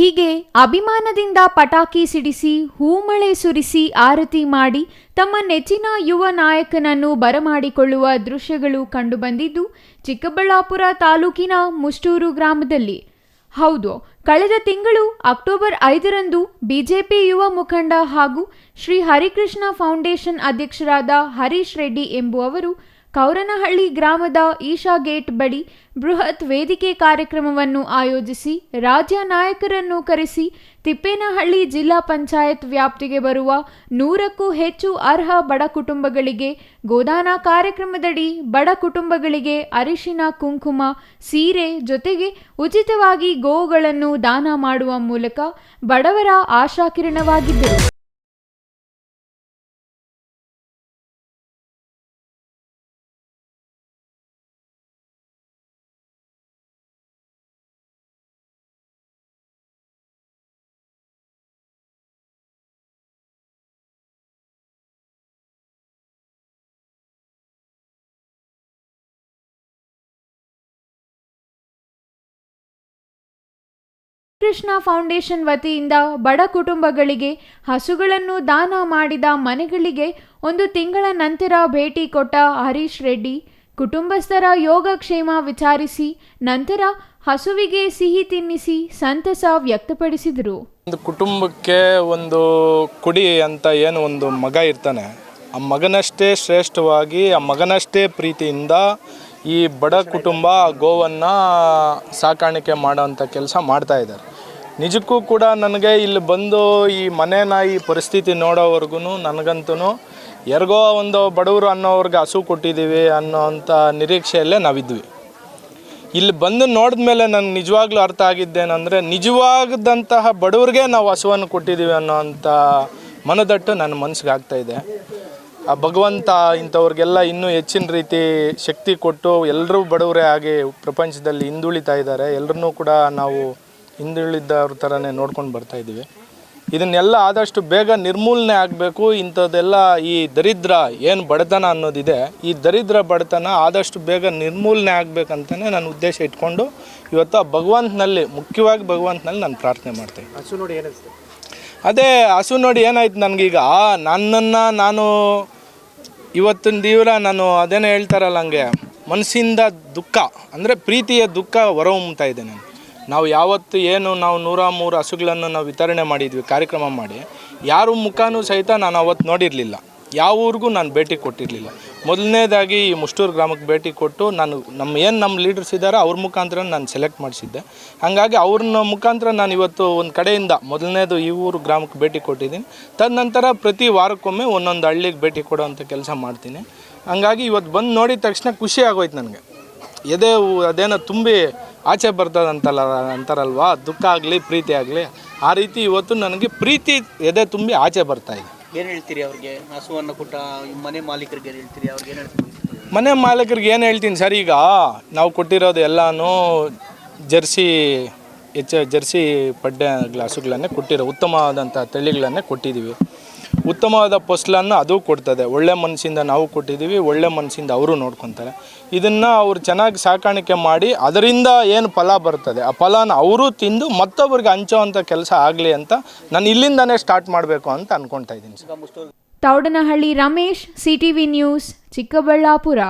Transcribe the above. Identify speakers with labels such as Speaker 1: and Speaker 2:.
Speaker 1: ಹೀಗೆ ಅಭಿಮಾನದಿಂದ ಪಟಾಕಿ ಸಿಡಿಸಿ, ಹೂಮಳೆ ಸುರಿಸಿ ಆರತಿ ಮಾಡಿ ತಮ್ಮ ನೆಚ್ಚಿನ ಯುವ ನಾಯಕನನ್ನು ಬರಮಾಡಿಕೊಳ್ಳುವ ದೃಶ್ಯಗಳು ಕಂಡುಬಂದಿದ್ದು, ಚಿಕ್ಕಬಳ್ಳಾಪುರ ತಾಲೂಕಿನ ಮುಷ್ಟೂರು ಗ್ರಾಮದಲ್ಲಿ. ಹೌದು, ಕಳೆದ ತಿಂಗಳು ಅಕ್ಟೋಬರ್ ಐದರಂದು ಬಿಜೆಪಿ ಯುವ ಮುಖಂಡ ಹಾಗೂ ಶ್ರೀ ಹರಿಕೃಷ್ಣ ಫೌಂಡೇಶನ್ ಅಧ್ಯಕ್ಷರಾದ ಹರೀಶ್ ರೆಡ್ಡಿ ಎಂಬುವವರು ಕೌರನಹಳ್ಳಿ ಗ್ರಾಮದ ಈಶಾ ಗೇಟ್ ಬಳಿ ಬೃಹತ್ ವೇದಿಕೆ ಕಾರ್ಯಕ್ರಮವನ್ನು ಆಯೋಜಿಸಿ ರಾಜ್ಯ ನಾಯಕರನ್ನು ಕರೆಸಿ ತಿಪ್ಪೇನಹಳ್ಳಿ ಜಿಲ್ಲಾ ಪಂಚಾಯತ್ ವ್ಯಾಪ್ತಿಗೆ ಬರುವ ನೂರಕ್ಕೂ ಹೆಚ್ಚು ಅರ್ಹ ಬಡ ಕುಟುಂಬಗಳಿಗೆ ಗೋದಾನ ಕಾರ್ಯಕ್ರಮದಡಿ ಬಡ ಕುಟುಂಬಗಳಿಗೆ ಅರಿಶಿನ, ಕುಂಕುಮ, ಸೀರೆ ಜೊತೆಗೆ ಉಚಿತವಾಗಿ ಗೋವುಗಳನ್ನು ದಾನ ಮಾಡುವ ಮೂಲಕ ಬಡವರ ಆಶಾಕಿರಣವಾಗಿದ್ದರು. ಕೃಷ್ಣ ಫೌಂಡೇಶನ್ ವತಿಯಿಂದ ಬಡ ಕುಟುಂಬಗಳಿಗೆ ಹಸುಗಳನ್ನು ದಾನ ಮಾಡಿದ ಮನೆಗಳಿಗೆ ಒಂದು ತಿಂಗಳ ನಂತರ ಭೇಟಿ ಕೊಟ್ಟ ಹರೀಶ್ ರೆಡ್ಡಿ, ಕುಟುಂಬಸ್ಥರ ಯೋಗಕ್ಷೇಮ ವಿಚಾರಿಸಿ, ನಂತರ ಹಸುವಿಗೆ ಸಿಹಿ ತಿನ್ನಿಸಿ ಸಂತಸ ವ್ಯಕ್ತಪಡಿಸಿದರು.
Speaker 2: ಒಂದು ಕುಟುಂಬಕ್ಕೆ ಒಂದು ಕುಡಿ ಅಂತ ಏನು ಒಂದು ಮಗ ಇರ್ತಾನೆ, ಆ ಮಗನಷ್ಟೇ ಶ್ರೇಷ್ಠವಾಗಿ, ಆ ಮಗನಷ್ಟೇ ಪ್ರೀತಿಯಿಂದ ಈ ಬಡ ಕುಟುಂಬ ಗೋವನ್ನು ಸಾಕಾಣಿಕೆ ಮಾಡೋವಂಥ ಕೆಲಸ ಮಾಡ್ತಾ ಇದ್ದಾರೆ. ನಿಜಕ್ಕೂ ಕೂಡ ನನಗೆ ಇಲ್ಲಿ ಬಂದು ಈ ಮನೇನ ಈ ಪರಿಸ್ಥಿತಿ ನೋಡೋವರೆಗೂ ನನಗಂತೂ ಎರಗೋ ಒಂದು ಬಡವರು ಅನ್ನೋವ್ರಿಗೆ ಹಸು ಕೊಟ್ಟಿದ್ದೀವಿ ಅನ್ನೋವಂಥ ನಿರೀಕ್ಷೆಯಲ್ಲೇ ನಾವಿದ್ವಿ. ಇಲ್ಲಿ ಬಂದು ನೋಡಿದ ಮೇಲೆ ನನಗೆ ನಿಜವಾಗ್ಲೂ ಅರ್ಥ ಆಗಿದ್ದೇನೆಂದರೆ ನಿಜವಾಗದಂತಹ ಬಡವ್ರಿಗೆ ನಾವು ಹಸುವನ್ನು ಕೊಟ್ಟಿದ್ದೀವಿ ಅನ್ನೋವಂಥ ಮನದಟ್ಟು ನನ್ನ ಮನಸ್ಸಿಗೆ ಆಗ್ತಾ ಇದೆ. ಆ ಭಗವಂತ ಇಂಥವ್ರಿಗೆಲ್ಲ ಇನ್ನೂ ಹೆಚ್ಚಿನ ರೀತಿ ಶಕ್ತಿ ಕೊಟ್ಟು ಎಲ್ಲರೂ ಬಡವರೇ ಆಗಿ ಪ್ರಪಂಚದಲ್ಲಿ ಹಿಂದುಳಿತಾ ಇದ್ದಾರೆ. ಎಲ್ಲರನ್ನೂ ಕೂಡ ನಾವು ಹಿಂದುಳಿದವ್ರ ಥರನೇ ನೋಡ್ಕೊಂಡು ಬರ್ತಾ ಇದ್ದೀವಿ. ಇದನ್ನೆಲ್ಲ ಆದಷ್ಟು ಬೇಗ ನಿರ್ಮೂಲನೆ ಆಗಬೇಕು. ಇಂಥದ್ದೆಲ್ಲ ಈ ದರಿದ್ರ ಏನು ಬಡತನ ಅನ್ನೋದಿದೆ, ಈ ದರಿದ್ರ ಬಡತನ ಆದಷ್ಟು ಬೇಗ ನಿರ್ಮೂಲನೆ ಆಗಬೇಕಂತಲೇ ನಾನು ಉದ್ದೇಶ ಇಟ್ಕೊಂಡು ಇವತ್ತು ಆ ಭಗವಂತನಲ್ಲಿ, ಮುಖ್ಯವಾಗಿ ಭಗವಂತನಲ್ಲಿ ನಾನು ಪ್ರಾರ್ಥನೆ ಮಾಡ್ತೀನಿ ಅದೇ ಹಸು ನೋಡಿ ಏನಾಯ್ತು ನನಗೀಗ? ನನ್ನನ್ನು ನಾನು ಇವತ್ತಿನ ದಿವರ ನಾನು ಅದೇನೋ ಹೇಳ್ತಾರಲ್ಲ ಹಂಗೆ, ಮನಸ್ಸಿಂದ ದುಃಖ, ಅಂದರೆ ಪ್ರೀತಿಯ ದುಃಖ ಹೊರಹೊಮ್ತಾ ಇದೆ ನಾನು. ನಾವು ಯಾವತ್ತು ಏನು ನಾವು ನೂರ ಮೂರು ಹಸುಗಳನ್ನು ನಾವು ವಿತರಣೆ ಮಾಡಿದ್ವಿ, ಕಾರ್ಯಕ್ರಮ ಮಾಡಿ, ಯಾರು ಮುಖನೂ ಸಹಿತ ನಾನು ಅವತ್ತು ನೋಡಿರಲಿಲ್ಲ. ಯಾವ ಊರಿಗೂ ನಾನು ಭೇಟಿ ಕೊಟ್ಟಿರಲಿಲ್ಲ. ಮೊದಲನೇದಾಗಿ ಈ ಮುಷ್ಟೂರು ಗ್ರಾಮಕ್ಕೆ ಭೇಟಿ ಕೊಟ್ಟು ನಾನು ನಮ್ಮ ಏನು ನಮ್ಮ ಲೀಡರ್ಸ್ ಇದ್ದಾರೆ ಅವ್ರ ಮುಖಾಂತರ ನಾನು ಸೆಲೆಕ್ಟ್ ಮಾಡಿಸಿದ್ದೆ. ಹಾಗಾಗಿ ಅವ್ರನ್ನ ಮುಖಾಂತರ ನಾನು ಇವತ್ತು ಒಂದು ಕಡೆಯಿಂದ ಮೊದಲನೇದು ಈ ಊರು ಗ್ರಾಮಕ್ಕೆ ಭೇಟಿ ಕೊಟ್ಟಿದ್ದೀನಿ. ತದನಂತರ ಪ್ರತಿ ವಾರಕ್ಕೊಮ್ಮೆ ಒಂದೊಂದು ಹಳ್ಳಿಗೆ ಭೇಟಿ ಕೊಡೋವಂಥ ಕೆಲಸ ಮಾಡ್ತೀನಿ. ಹಾಗಾಗಿ ಇವತ್ತು ಬಂದು ನೋಡಿದ ತಕ್ಷಣ ಖುಷಿ ಆಗೋಯ್ತು ನನಗೆ. ಎದೆ ಅದೇನೋ ತುಂಬಿ ಆಚೆ ಬರ್ತದಂತಲ್ಲ ಅಂತಾರಲ್ವಾ? ದುಃಖ ಆಗಲಿ, ಪ್ರೀತಿ ಆಗಲಿ, ಆ ರೀತಿ ಇವತ್ತು ನನಗೆ ಪ್ರೀತಿ ಎದೆ ತುಂಬಿ ಆಚೆ ಬರ್ತಾ ಇದೆ.
Speaker 3: ಏನು ಹೇಳ್ತೀರಿ ಅವ್ರಿಗೆ? ಹಸುವನ್ನು ಕೊಟ್ಟ ಮನೆ ಮಾಲೀಕರಿಗೆ ಏನು ಹೇಳ್ತೀರಿ? ಅವ್ರಿಗೆ ಏನು
Speaker 2: ಮನೆ ಮಾಲೀಕರಿಗೆ ಏನು ಹೇಳ್ತೀನಿ ಸರ್, ಈಗ ನಾವು ಕೊಟ್ಟಿರೋದು ಎಲ್ಲನೂ ಜರ್ಸಿ ಹೆಚ್ಚು ಜರ್ಸಿ ಪಡ್ಡೆ ಹಸುಗಳನ್ನೇ ಕೊಟ್ಟಿರೋ ಉತ್ತಮವಾದಂಥ ತಳಿಗಳನ್ನೇ ಕೊಟ್ಟಿದ್ದೀವಿ. ಉತ್ತಮವಾದ ಫಸಲನ್ನು ಅದು ಕೊಡ್ತದೆ. ಒಳ್ಳೆ ಮನಸ್ಸಿಂದ ನಾವು ಕೊಟ್ಟಿದ್ದೀವಿ, ಒಳ್ಳೆ ಮನಸ್ಸಿಂದ ಅವರು ನೋಡ್ಕೊತಾರೆ. ಇದನ್ನು ಅವರು ಚೆನ್ನಾಗಿ ಸಾಕಾಣಿಕೆ ಮಾಡಿ ಅದರಿಂದ ಏನು ಫಲ ಬರ್ತದೆ? ಆ ಫಲನ ಅವರು ತಿಂದು ಮತ್ತೊಬ್ಬರಿಗೆ ಹಂಚೋವಂಥ ಕೆಲಸ ಆಗಲಿ ಅಂತ ನಾನು ಇಲ್ಲಿಂದನೇ ಸ್ಟಾರ್ಟ್ ಮಾಡಬೇಕು ಅಂತ ಅಂದ್ಕೊಳ್ತಾ ಇದ್ದೀನಿ sir.
Speaker 1: Thoudanahalli Ramesh, CTV news, Chikkaballapur.